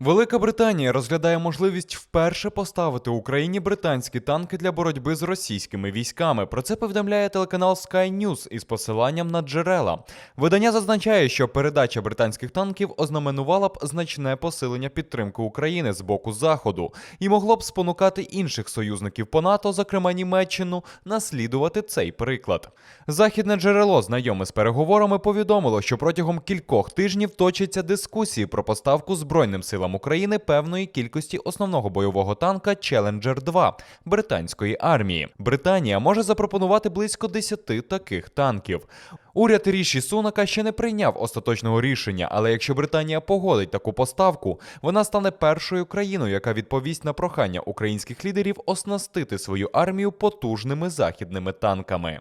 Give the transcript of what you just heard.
Велика Британія розглядає можливість вперше поставити Україні британські танки для боротьби з російськими військами. Про це повідомляє телеканал Sky News із посиланням на джерела. Видання зазначає, що передача британських танків ознаменувала б значне посилення підтримки України з боку Заходу і могло б спонукати інших союзників по НАТО, зокрема Німеччину, наслідувати цей приклад. Західне джерело, знайоме з переговорами, повідомило, що протягом кількох тижнів точаться дискусії про поставку збройним силам України певної кількості основного бойового танка Challenger 2 британської армії. Британія може запропонувати близько 10 таких танків. Уряд Ріші Сунака ще не прийняв остаточного рішення, але якщо Британія погодить таку поставку, вона стане першою країною, яка відповість на прохання українських лідерів оснастити свою армію потужними західними танками.